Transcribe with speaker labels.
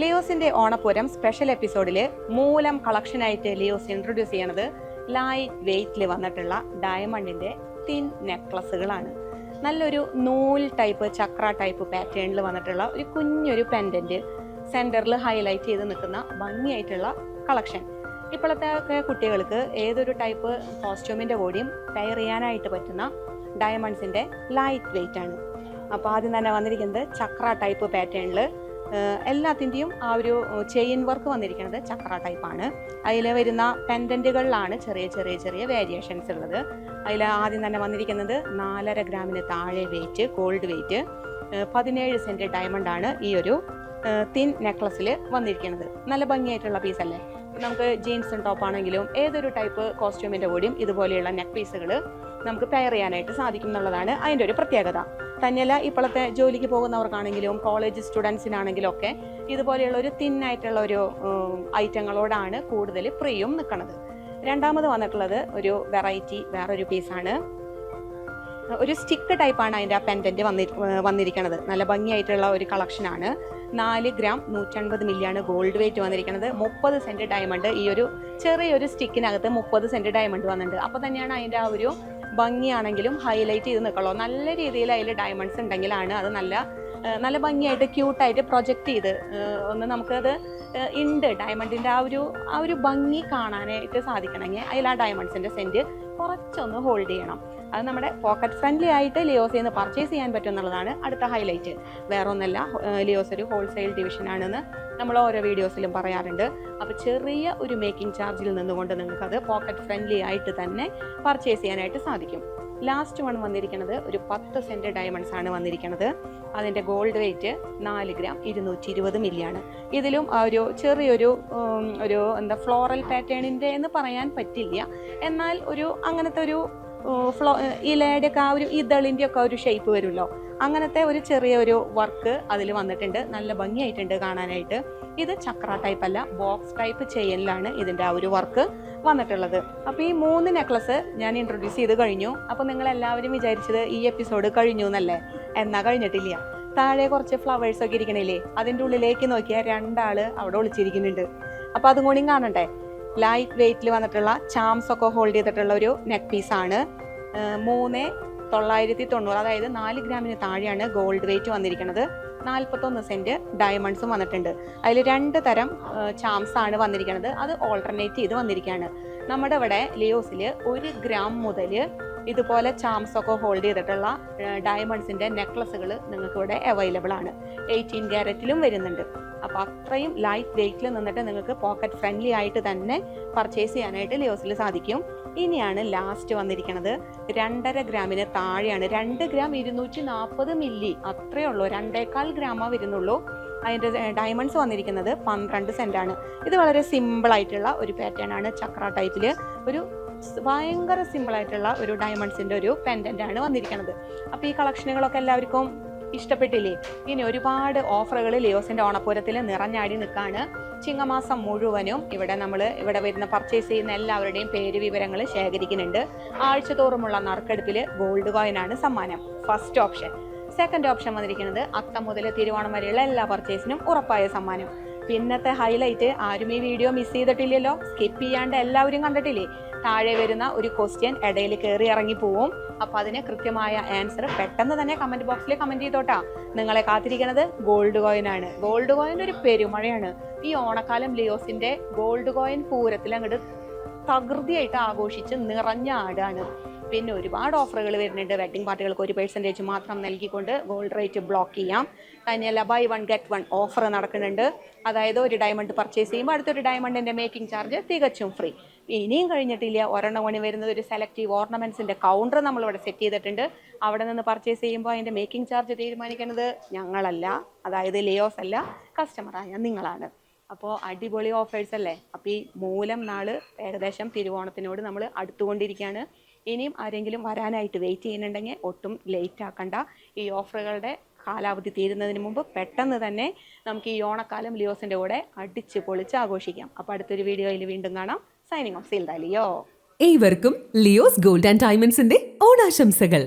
Speaker 1: ലിയോസിന്റെ ഓണപ്പൂരം special എപ്പിസോഡിൽ മൂലം കളക്ഷനായിട്ട് ലിയോസ് ഇൻട്രൊഡ്യൂസ് ചെയ്യണത് ലൈറ്റ് വെയിറ്റിൽ വന്നിട്ടുള്ള ഡയമണ്ടിന്റെ തിൻ നെക്ലസുകളാണ് നല്ലൊരു നൂൽ ടൈപ്പ് ചക്ര ടൈപ്പ് പാറ്റേണിൽ വന്നിട്ടുള്ള ഒരു കുഞ്ഞൊരു പെൻഡന്റ് സെന്ററിൽ ഹൈലൈറ്റ് ചെയ്ത് നിൽക്കുന്ന ഭംഗിയായിട്ടുള്ള കളക്ഷൻ ഇപ്പോഴത്തെ കുട്ടികൾക്ക് ഏതൊരു ടൈപ്പ് കോസ്റ്റ്യൂമിന്റെ കൂടിയും പെയർ ചെയ്യാനായിട്ട് പറ്റുന്ന ഡയമണ്ട്സിന്റെ ലൈറ്റ് വെയിറ്റ് ആണ്. അപ്പോൾ ആദ്യം തന്നെ വന്നിരിക്കുന്നത് ചക്ര ടൈപ്പ് പാറ്റേണിൽ എല്ലാത്തിന്റെയും ആ ഒരു ചെയിൻ വർക്ക് വന്നിരിക്കുന്നത് ചക്ര ടൈപ്പാണ് അതിൽ വരുന്ന പെൻഡന്റുകളിലാണ് ചെറിയ ചെറിയ ചെറിയ വേരിയേഷൻസ് ഉള്ളത്. അതിൽ ആദ്യം തന്നെ വന്നിരിക്കുന്നത് നാലര ഗ്രാമിന് താഴെ വെയിറ്റ് ഗോൾഡ് വെയിറ്റ് പതിനേഴ് സെന്റ് ആണ് ഈ ഒരു തിൻ നെക്ലസിൽ വന്നിരിക്കുന്നത്. നല്ല ഭംഗിയായിട്ടുള്ള പീസല്ലേ നമുക്ക് ജീൻസും ടോപ്പാണെങ്കിലും ഏതൊരു ടൈപ്പ് കോസ്റ്റ്യൂമിന്റെ കൂടിയും ഇതുപോലെയുള്ള നെക്ക് പീസുകൾ നമുക്ക് പെയർ ചെയ്യാനായിട്ട് സാധിക്കും എന്നുള്ളതാണ് അതിന്റെ ഒരു പ്രത്യേകത. തന്നെയല്ല ഇപ്പോഴത്തെ ജോലിക്ക് പോകുന്നവർക്കാണെങ്കിലും കോളേജ് സ്റ്റുഡൻസിനാണെങ്കിലും ഒക്കെ ഇതുപോലെയുള്ള ഒരു തിന്നായിട്ടുള്ള ഒരു ഐറ്റങ്ങളോടാണ് കൂടുതൽ പ്രിയം നിൽക്കുന്നത് രണ്ടാമത് വന്നിട്ടുള്ളത് ഒരു വെറൈറ്റി വേറൊരു പീസാണ് ഒരു സ്റ്റിക്ക് ടൈപ്പാണ് അതിന്റെ ആ പെൻഡന്റ് വന്നി വന്നിരിക്കുന്നത് നല്ല ഭംഗിയായിട്ടുള്ള ഒരു കളക്ഷനാണ് നാല് ഗ്രാം നൂറ്റൻപത് മില്ലിയാണ് ഗോൾഡ് വെയിറ്റ് വന്നിരിക്കുന്നത് മുപ്പത് സെന്റ് ഡയമണ്ട് ഈ ഒരു ചെറിയൊരു സ്റ്റിക്കിനകത്ത് മുപ്പത് സെന്റ് ഡയമണ്ട് വന്നിട്ടുണ്ട്. അപ്പോൾ തന്നെയാണ് അതിന്റെ ആ ഒരു ഭംഗിയാണെങ്കിലും ഹൈലൈറ്റ് ചെയ്ത് നിൽക്കുള്ളൂ നല്ല രീതിയിൽ അതിൽ ഡയമണ്ട്സ് ഉണ്ടെങ്കിലാണ് അത് നല്ല നല്ല ഭംഗിയായിട്ട് ക്യൂട്ടായിട്ട് പ്രൊജക്റ്റ് ചെയ്ത് ഒന്ന് നമുക്കത് ഉണ്ട് ഡയമണ്ടിന്റെ ആ ഒരു ആ ഒരു ഭംഗി കാണാനായിട്ട് സാധിക്കണമെങ്കിൽ അതിൽ ആ ഡയമണ്ട്സിന്റെ സെന്റ് കുറച്ചൊന്ന് ഹോൾഡ് ചെയ്യണം. അത് നമ്മുടെ പോക്കറ്റ് ഫ്രണ്ട്ലി ആയിട്ട് ലിയോസിൽ നിന്ന് പർച്ചേസ് ചെയ്യാൻ പറ്റും എന്നുള്ളതാണ് അടുത്ത ഹൈലൈറ്റ് വേറൊന്നല്ല ലിയോസ് ഒരു ഹോൾസെയിൽ ഡിവിഷനാണെന്ന് നമ്മൾ ഓരോ വീഡിയോസിലും പറയാറുണ്ട്. അപ്പോൾ ചെറിയ ഒരു മേക്കിംഗ് ചാർജിൽ നിന്നുകൊണ്ട് നിങ്ങൾക്കത് പോക്കറ്റ് ഫ്രണ്ട്ലി ആയിട്ട് തന്നെ പർച്ചേസ് ചെയ്യാനായിട്ട് സാധിക്കും. ലാസ്റ്റ് വൺ വന്നിരിക്കുന്നത് ഒരു പത്ത് സെന്റ് ഡയമണ്ട്സ് ആണ് വന്നിരിക്കുന്നത്. അതിന്റെ ഗോൾഡ് വെയിറ്റ് നാല് ഗ്രാം ഇരുന്നൂറ്റി ഇരുപത് മില്ലിയാണ് ഇതിലും ഒരു ചെറിയൊരു ഒരു എന്താ ഫ്ലോറൽ പാറ്റേണിന്റെ എന്ന് പറയാൻ പറ്റില്ല. എന്നാൽ ഒരു അങ്ങനത്തെ ഒരു ഫ്ലോ ഇലയുടെ ഒക്കെ ആ ഒരു ഇതളിന്റെ ഒക്കെ ഒരു ഷേപ്പ് വരുമല്ലോ. അങ്ങനത്തെ ഒരു ചെറിയ ഒരു വർക്ക് അതിൽ വന്നിട്ടുണ്ട്. നല്ല ഭംഗിയായിട്ടുണ്ട് കാണാനായിട്ട്. ഇത് ചക്ര ടൈപ്പ് അല്ല ബോക്സ് ടൈപ്പ് ചെയ്യലിലാണ് ഇതിന്റെ ആ ഒരു വർക്ക് വന്നിട്ടുള്ളത്. അപ്പോൾ ഈ മൂന്ന് നെക്ലസ് ഞാൻ ഇൻട്രൊഡ്യൂസ് ചെയ്ത് കഴിഞ്ഞു. അപ്പോൾ നിങ്ങൾ എല്ലാവരും വിചാരിച്ചത് ഈ എപ്പിസോഡ് കഴിഞ്ഞു എന്നല്ലേ? എന്നാ കഴിഞ്ഞിട്ടില്ല. താഴെ കുറച്ച് ഫ്ലവേഴ്സ് ഒക്കെ ഇരിക്കണില്ലേ അതിന്റെ ഉള്ളിലേക്ക് നോക്കിയാൽ രണ്ടാൾ അവിടെ ഒളിച്ചിരിക്കുന്നുണ്ട്. അപ്പോൾ അതും കൂടിയും കാണണ്ടേ? ലൈറ്റ് വെയ്റ്റിൽ വന്നിട്ടുള്ള ചാംസ് ഒക്കെ ഹോൾഡ് ചെയ്തിട്ടുള്ള ഒരു നെക്ക് പീസാണ് മൂന്ന് തൊള്ളായിരത്തി തൊണ്ണൂറ് അതായത് നാല് ഗ്രാമിന് താഴെയാണ് ഗോൾഡ് വെയ്റ്റ് വന്നിരിക്കുന്നത്. നാൽപ്പത്തൊന്ന് സെന്റ് ഡയമണ്ട്സും വന്നിട്ടുണ്ട്. അതിൽ രണ്ട് തരം ചാംസ് ആണ് വന്നിരിക്കുന്നത്. അത് ഓൾട്ടർനേറ്റ് ചെയ്ത് വന്നിരിക്കുകയാണ്. നമ്മുടെ ഇവിടെ ലിയോസിൽ ഒരു ഗ്രാം മുതൽ ഇതുപോലെ ചാംസ് ഒക്കെ ഹോൾഡ് ചെയ്തിട്ടുള്ള ഡയമണ്ട്സിന്റെ നെക്ലസുകൾ നിങ്ങൾക്കിവിടെ അവൈലബിൾ ആണ്. എയ്റ്റീൻ ക്യാരറ്റിലും വരുന്നുണ്ട്. അപ്പോൾ അത്രയും ലൈറ്റ് വെയിറ്റിൽ നിന്നിട്ട് നിങ്ങൾക്ക് പോക്കറ്റ് ഫ്രണ്ട്ലി ആയിട്ട് തന്നെ പർച്ചേസ് ചെയ്യാനായിട്ട് ലിയോസിൽ സാധിക്കും. ഇനിയാണ് ലാസ്റ്റ് വന്നിരിക്കുന്നത് രണ്ടര ഗ്രാമിന് താഴെയാണ്. രണ്ട് ഗ്രാം ഇരുന്നൂറ്റി നാൽപ്പത് മില്ലി അത്രയേ ഉള്ളൂ. രണ്ടേക്കാൽ ഗ്രാമാ വരുന്നുള്ളൂ. അതിന്റെ ഡയമണ്ട്സ് വന്നിരിക്കുന്നത് പന്ത്രണ്ട് സെന്റാണ് ഇത് വളരെ സിമ്പിളായിട്ടുള്ള ഒരു പാറ്റേൺ ആണ്. ചക്ര ടൈപ്പിൽ ഒരു ഭയങ്കര സിമ്പിളായിട്ടുള്ള ഒരു ഡയമണ്ട്സിന്റെ ഒരു പെൻഡന്റ് ആണ് വന്നിരിക്കുന്നത് അപ്പോൾ ഈ കളക്ഷനുകളൊക്കെ എല്ലാവർക്കും ഇഷ്ടപ്പെട്ടില്ലേ? ഇനി ഒരുപാട് ഓഫറുകൾ ലിയോസിന്റെ ഓണപ്പൂരത്തിൽ നിറഞ്ഞാടി നിൽക്കുകയാണ് ചിങ്ങമാസം മുഴുവനും ഇവിടെ നമ്മൾ ഇവിടെ വരുന്ന പർച്ചേസ് ചെയ്യുന്ന എല്ലാവരുടെയും പേര് വിവരങ്ങൾ ശേഖരിക്കുന്നുണ്ട്. ആഴ്ചതോറുമുള്ള നറുക്കെടുപ്പിൽ ഗോൾഡ് കോയിനാണ് സമ്മാനം. ഫസ്റ്റ് ഓപ്ഷൻ സെക്കൻഡ് ഓപ്ഷൻ വന്നിരിക്കുന്നത് അത്തം മുതൽ തിരുവോണം വരെയുള്ള എല്ലാ പർച്ചേസിനും ഉറപ്പായ സമ്മാനം. പിന്നത്തെ ഹൈലൈറ്റ് ആരും ഈ വീഡിയോ മിസ് ചെയ്തിട്ടില്ലല്ലോ. സ്കിപ്പ് ചെയ്യാണ്ട് എല്ലാവരും കണ്ടിട്ടില്ലേ? താഴെ വരുന്ന ഒരു ക്വസ്റ്റ്യൻ ഇടയിൽ കയറി ഇറങ്ങി പോവും. അപ്പൊ അതിന് കൃത്യമായ ആൻസർ പെട്ടെന്ന് തന്നെ കമന്റ് ബോക്സിൽ കമന്റ് ചെയ്തോട്ടാ. നിങ്ങളെ കാത്തിരിക്കുന്നത് ഗോൾഡ് ആണ്. ഗോൾഡ് കോയിൻ ഒരു പെരുമഴയാണ്. ഈ ഓണക്കാലം ലിയോസിന്റെ ഗോൾഡ് കോയിൻ പൂരത്തിൽ അങ്ങോട്ട് തകൃതിയായിട്ട് ആഘോഷിച്ച് നിറഞ്ഞ ആടാണ്. പിന്നെ ഒരുപാട് ഓഫറുകൾ വരുന്നുണ്ട്. വെഡിങ് പാർട്ടികൾക്ക് ഒരു പെർസെന്റേജ് മാത്രം നൽകിക്കൊണ്ട് ഗോൾഡ് റേറ്റ് ബ്ലോക്ക് ചെയ്യാം. തന്നെയല്ല buy one get one offer നടക്കുന്നുണ്ട്. അതായത് ഒരു ഡയമണ്ട് പർച്ചേസ് ചെയ്യുമ്പോൾ അടുത്തൊരു ഡയമണ്ടിന്റെ മേക്കിംഗ് ചാർജ് തികച്ചും ഫ്രീ ഇനിയും കഴിഞ്ഞിട്ടില്ല. ഒരെണ്ണം മണി വരുന്നത് ഒരു സെലക്റ്റീവ് ഓർണമെന്റ്സിന്റെ കൗണ്ടർ നമ്മളിവിടെ സെറ്റ് ചെയ്തിട്ടുണ്ട്. അവിടെ നിന്ന് പർച്ചേസ് ചെയ്യുമ്പോൾ അതിന്റെ മേക്കിംഗ് ചാർജ് തീരുമാനിക്കുന്നത് ഞങ്ങളല്ല. അതായത് ലേയോസ് അല്ല കസ്റ്റമറായ നിങ്ങളാണ്. അപ്പോൾ അടിപൊളി ഓഫേഴ്സ് അല്ലേ? അപ്പോൾ ഈ മൂലം നാൾ ഏകദേശം തിരുവോണത്തിനോട് നമ്മൾ അടുത്തുകൊണ്ടിരിക്കുകയാണ്. ഇനിയും ആരെങ്കിലും വരാനായിട്ട് വെയിറ്റ് ചെയ്യുന്നുണ്ടെങ്കിൽ ഒട്ടും ലേറ്റ് ആക്കണ്ട. ഈ ഓഫറുകളുടെ കാലാവധി തീരുന്നതിന് മുമ്പ് പെട്ടെന്ന് തന്നെ നമുക്ക് ഈ ഓണക്കാലം ലിയോസിന്റെ കൂടെ അടിച്ച് പൊളിച്ച് ആഘോഷിക്കാം. അപ്പോൾ അടുത്തൊരു വീഡിയോയിൽ വീണ്ടും കാണാം. സൈനിങ് ഓഫ് സീൽ ലിയോ
Speaker 2: ഏവർക്കും ലിയോസ് ഗോൾഡ് ആൻഡ് ഡയമണ്ട്സിന്റെ ഓണാശംസകൾ.